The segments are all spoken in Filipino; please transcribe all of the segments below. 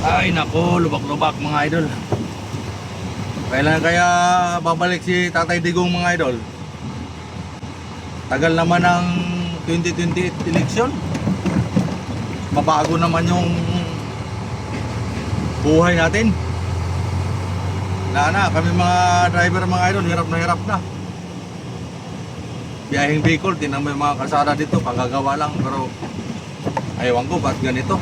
Ay nako, lubak-lubak mga idol. Kailan kaya babalik si Tatay Digong mga idol? Tagal naman ng 2028 election. Mabago naman yung buhay natin. Na na, kami mga driver mga idol, hirap na hirap na. Biyaheng Bicol, tinan mo mga kalsada dito, kagagawa lang. Pero, ayawan ko, ba't ganito?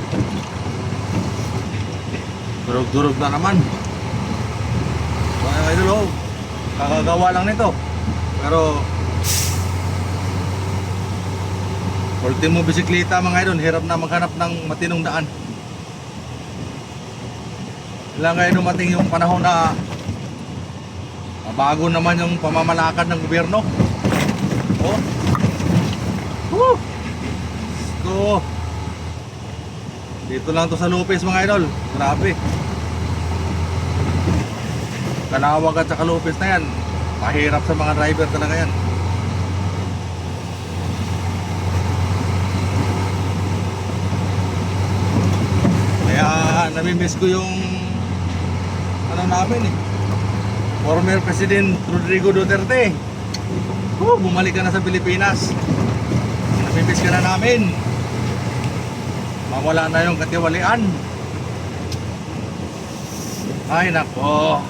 Durog-durog na naman. Mga idol, oh, kakagawa lang nito. Pero, ultimo bisikleta mga idol, hirap na maghanap ng matinong daan. Kailangan dumating yung panahon na bago naman yung pamamalakad ng gobyerno. Oh. Woo! Go. Dito lang to sa Lopez mga idol. Grabe. Kanawag at saka Lopez na yan. Mahirap sa mga driver talaga yan. Kaya namimiss ko yung ano namin eh. Former President Rodrigo Duterte. Oh, bumalik ka na sa Pilipinas. Namimiss ka na namin. Mawala na yung katiwalian. Ay nako.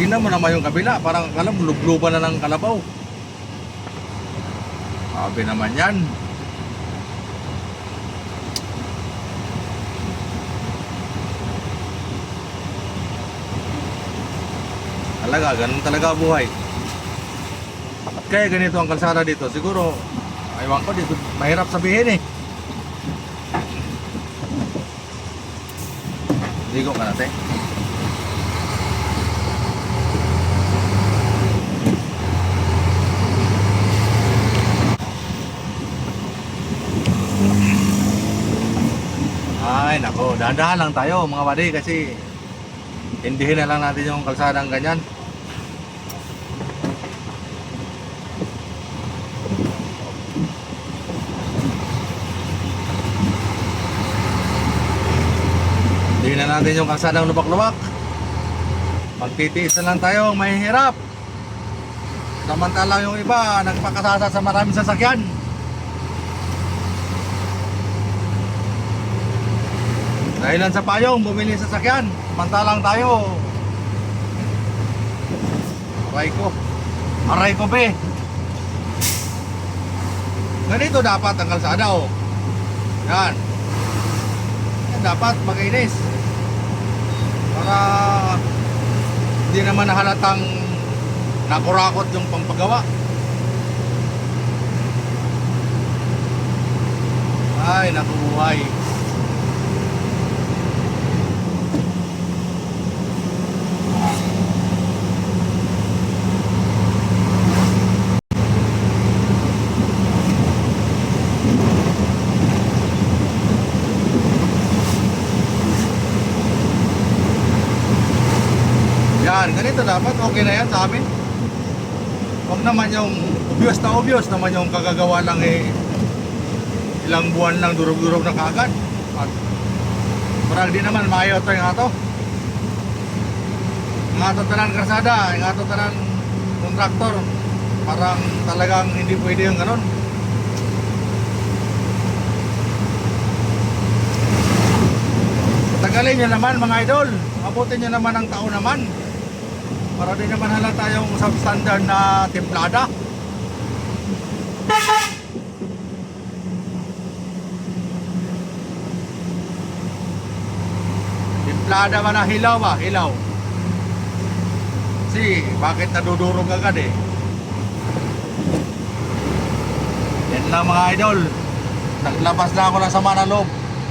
Tingnan mo naman yung kabila. Parang akala mo lubluban na ng kalabaw. Sabi naman yan. Talaga, ganun talaga buhay. Kaya ganito ang kalsada dito, siguro, aywan ko dito, mahirap sabihin eh. Ligo ka natin. Ay, nako, dahan-dahan lang tayo mga buddy kasi Indihin na lang natin yung kalsadang ganyan. Indihin na natin yung kalsadang lubak-lubak. Magtitiis na lang tayo, mahihirap. Samantalang yung iba, nagpakasasa sa maraming sasakyan. Dahilan sa payong, bumili sa sasakyan. Samantalang tayo. Aray ko. Aray ko, be. Ganito dapat ang kalsada, oh. Yan. Yan dapat makinis. Para hindi naman nahalatang nakurakot yung pampagawa. Ay, nakuhay. Yan, ganito dapat. Okay na yan sa amin. Huwag naman yung obvious na obvious naman yung kagagawa lang eh ilang buwan lang durog-durog na kaagad. At parang di naman maayaw to yung ato. Yung ato tanan karsada, yung ato tanan kontraktor. Parang talagang hindi pwede yung ganun. Tagalin nyo naman mga idol. Abutin nyo naman ang tao naman. Para di naman halata yung substandard na templada. Templada ba na hilaw ba? Hilaw. Si, bakit nadudurog agad eh? Yan lang mga idol. Naglabas na ako ng sama ng loob.